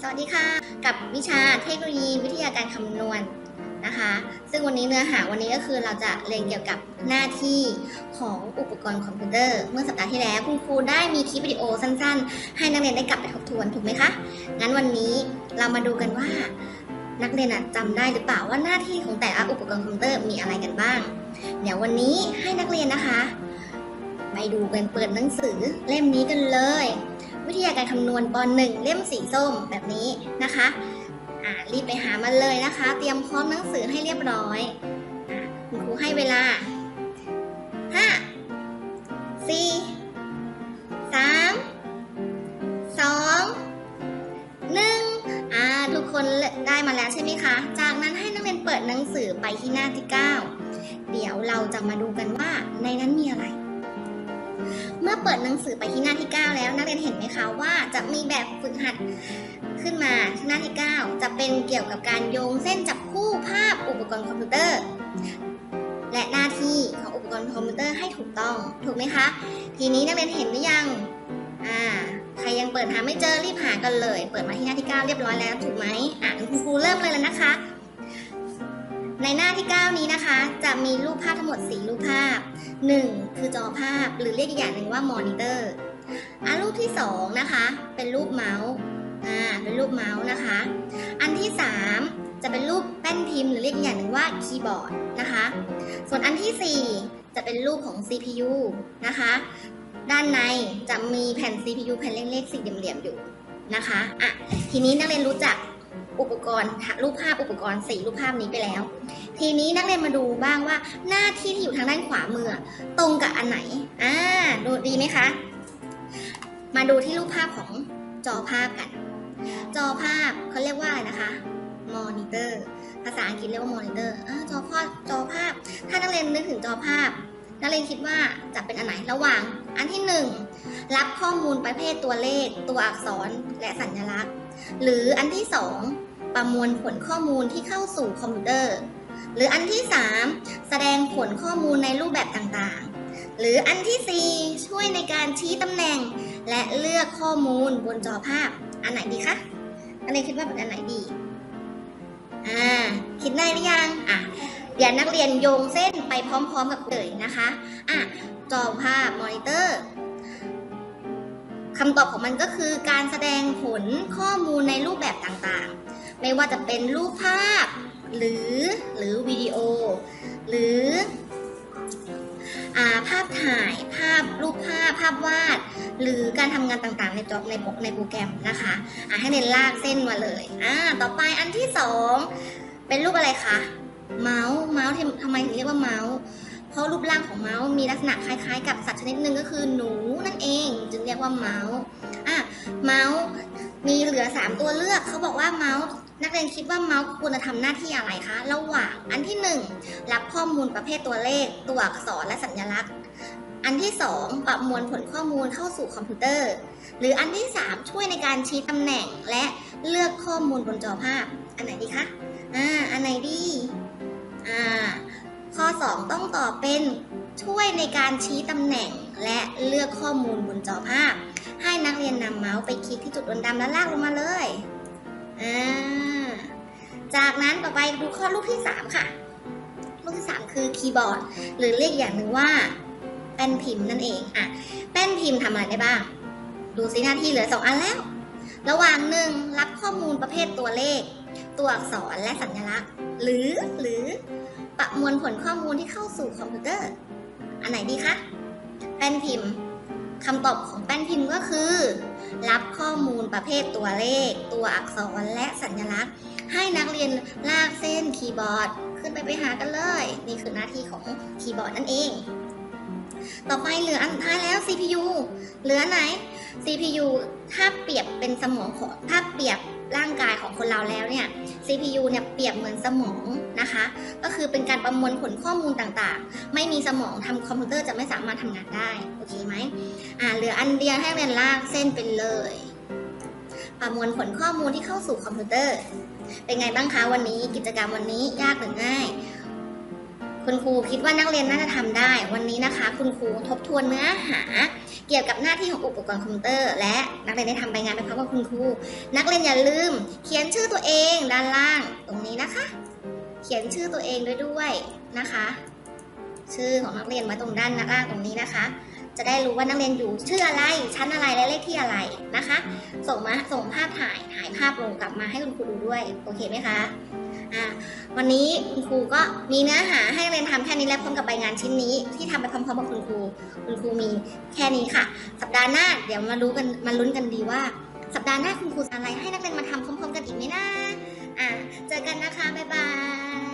สวัสดีค่ะ กับวิชาเทคโนโลยีวิทยาการคำนวณนะคะ ซึ่งวันนี้เนื้อหาวันนี้ก็คือเราจะเรียนเกี่ยวกับหน้าที่ของอุปกรณ์คอมพิวเตอร์ เมื่อสัปดาห์ที่แล้วคุณครูได้มีคลิปวิดีโอสั้นๆ ให้นักเรียนได้กลับไปทบทวนถูกไหมคะ งั้นวันนี้เรามาดูกันว่า นักเรียนอะจำได้หรือเปล่าว่าหน้าที่ของแต่ละอุปกรณ์คอมพิวเตอร์มีอะไรกันบ้าง เดี๋ยววันนี้ให้นักเรียนนะคะ ไปดูกันเปิดหนังสือเล่มนี้กันเลย วิทยาการคำนวณป .1 เล่มสีส้มแบบนี้นะคะรีบไปหามันเลยนะคะ เตรียมพร้อมหนังสือให้เรียบร้อยคุณครูให้เวลา 5 4 3 2 1อ่าทุกคนได้มาแล้วใช่ไหมคะ จากนั้นให้นักเรียนเปิดหนังสือไปที่หน้าที่ 9 เดี๋ยวเราจะมาดูกันว่าในนั้นมีอะไร มื่อเปิดหนังสือไปที่หน้าที่ 9 แล้วนักเรียนเห็นไหมคะว่าจะมีแบบฝึกหัดขึ้นมาที่หน้าที่ 9 จะเป็นเกี่ยวกับการโยงเส้นจับคู่ภาพอุปกรณ์คอมพิวเตอร์ และหน้าที่ของอุปกรณ์คอมพิวเตอร์ให้ถูกต้อง ถูกไหมคะ ทีนี้นักเรียนเห็นหรือยังอ่าใครยังเปิดหาไม่เจอรีบหากันเลย เปิดมาที่หน้าที่ 9 เรียบร้อยแล้วถูกไหมอะคุณครูเริ่มเลยแล้วนะคะ ในหน้าที่ 9 นี้นะคะ จะมีรูปภาพทั้งหมด 4 รูปภาพ 1 คือจอภาพหรือเรียกอีกอย่างหนึ่งว่ามอนิเตอร์อันรูปที่2นะคะเป็นรูปเมาส์อ่าเป็นรูปเมาส์นะคะ อันที่ 3 จะเป็นรูปแป้นพิมพ์หรือเรียกอีกอย่างหนึ่งว่าคีย์บอร์ดนะคะ ส่วนอันทีสี่4 จะเป็นรูปของ CPU นะคะ ด้านในจะมีแผ่น CPU แผ่นเล็กๆสี่เหลี่ยมๆอยู่นะคะอะทีนี้นักเรียนรู้จัก อุปกรณ์รูปภาพอุปกรณ์สีรูปภาพนี้ไปแล้ว ทีนี้นักเรียนมาดูบ้างว่าหน้าที่ที่อยู่ทางด้านขวามือ ตรงกับอันไหนอ่าดูดีไหมคะ มาดูที่รูปภาพของจอภาพกัน จอภาพเขาเรียกว่าอะไรนะคะมอนิเตอร์ภาษาอังกฤษเรียกว่ามอนิเตอร์จอภาพจอภาพ ถ้านักเรียนนึกถึงจอภาพนักเรียนคิดว่าจะเป็นอันไหนระหว่าง อันที่หนึ่งรับข้อมูลประเภทตัวเลข ตัวอักษรและสัญลักษณ์ หรืออันที่สองประมวลผลข้อมูลที่เข้าสู่คอมพิวเตอร์ หรืออันที่ 3 แสดงผลข้อมูลในรูปแบบต่างๆ หรืออันทีสี่4 ช่วยในการชี้ตำแหน่ง และเลือกข้อมูลบนจอภาพ อันไหนดีคะอันนี้คิดว่าเป็นอันไหนดีอ่าคิดได้หรือยังอะเดี๋ยวนักเรียนโยงเส้นไปพร้อมๆกับเลยนะคะอะจอภาพมอนิเตอร์ คำตอบของมันก็คือการแสดงผลข้อมูลในรูปแบบต่างๆ ไม่ว่าจะเป็นรูปภาพ หรือหรือวิดีโอ หรืออภาพถ่ายภาพรูปภาพภาพวาด หรือการทำงานต่างๆ ในจอในโปรในโปรแกรมนะคะะให้เน้นลากเส้นมาเลยอ่าต่อไปอันที่สองเป็นรูปอะไรคะเมาส์เมาส์ทำไมถึงเรียกว่าเมาส์ ราะรูปร่างของเมาส์มีลักษณะคล้ายๆ กับสัตว์ชนิดหนึ่งก็คือหนูนั่นเอง จึงเรียกว่าเมาส์อะเมาส์มีเหลือ 3 ตัวเลือกเขาบอกว่าเมาส์นักเรียนคิดว่าเมาส์ควรจะทำหน้าที่อะไรคะ ระหว่างอันที่ 1 รับข้อมูลประเภทตัวเลข ตัวอักษรและสัญลักษณ์ อันที่ 2 ประมวลผลข้อมูลเข้าสู่คอมพิวเตอร์ หรืออันที่ 3 ช่วยในการชี้ตำแหน่งและเลือกข้อมูลบนจอภาพ อันไหนดีคะ อ่า อันไหนดี อ่า ข้อ 2 ต้องตอบเป็นช่วยในการชี้ตำแหน่งและเลือกข้อมูลบนจอภาพ ให้นักเรียนนำเมาส์ไปคลิกที่จุดดำๆแล้วลากลงมาเลยอ่าจากนั้นต่อไปดูข้อรูปที่ 3 ค่ะรูปที่ 3 คือคีย์บอร์ด หรือเรียกอย่างหนึ่งว่าแป้นพิมพ์นั่นเองอะแป้นพิมพ์ทำอะไรได้บ้าง ดูสิหน้าที่เหลือ 2 อันแล้ว ระหว่างหนึ่งรับข้อมูลประเภทตัวเลข ตัวอักษรและสัญลักษณ์ หรือหรือ ประมวลผลข้อมูลที่เข้าสู่คอมพิวเตอร์ อันไหนดีคะ แป้นพิมพ์คำตอบของแป้นพิมพ์ก็คือ รับข้อมูลประเภทตัวเลข ตัวอักษรและสัญลักษณ์ ให้นักเรียนลากเส้นคีย์บอร์ด ขึ้นไปไปหากันเลย นี่คือหน้าที่ของคีย์บอร์ดนั่นเอง ต่อไปเหลืออันท้ายแล้ว CPU เหลือไหน CPU ถ้าเปรียบเป็นสมองของถ้าเปรียบ ร่างกายของคนเราแล้วเนี่ย CPU เนี่ยเปรียบเหมือนสมองนะคะ ก็คือเป็นการประมวลผลข้อมูลต่างๆ ไม่มีสมองทำคอมพิวเตอร์จะไม่สามารถทำงานได้ โอเคไหมอ่าเหลืออันเดียวให้เรียนลากเส้นไปเลย ประมวลผลข้อมูลที่เข้าสู่คอมพิวเตอร์ เป็นไงบ้างคะวันนี้กิจกรรมวันนี้ยากหรือง่าย คุณครูคิดว่านักเรียนน่าจะทำได้ วันนี้นะคะ คุณครูทบทวนเนื้อหา เกี่ยวกับหน้าที่ของอุปกรณ์คอมพิวเตอร์ และนักเรียนได้ทำใบงานไปพร้อมกับคุณครู นักเรียนอย่าลืม เขียนชื่อตัวเองด้านล่างตรงนี้นะคะ เขียนชื่อตัวเองด้วยด้วยนะคะ ชื่อของนักเรียนไว้ตรงด้านล่างตรงนี้นะคะ จะได้รู้ว่านักเรียนอยู่ชื่ออะไรชั้นอะไรและเลขที่อะไรนะคะ ส่งมาส่งภาพถ่ายถ่าย ภาพลงกลับมาให้คุณครูดูด้วย โอเคไหมคะอ่าวันนี้คุณครูก็มีเนื้อหาให้นักเรียนทำแค่นี้และพร้อมกับใบงานชิ้นนี้ ที่ทำไปพร้อมๆกับคุณครู คุณครูมีแค่นี้ค่ะ สัปดาห์หน้าเดี๋ยวมารู้กันมาลุ้นกันดีว่า สัปดาห์หน้าคุณครูอะไรให้นักเรียนมาทำพร้อมๆกันอีกไหมนะอะเจอกันนะคะบ๊ายบาย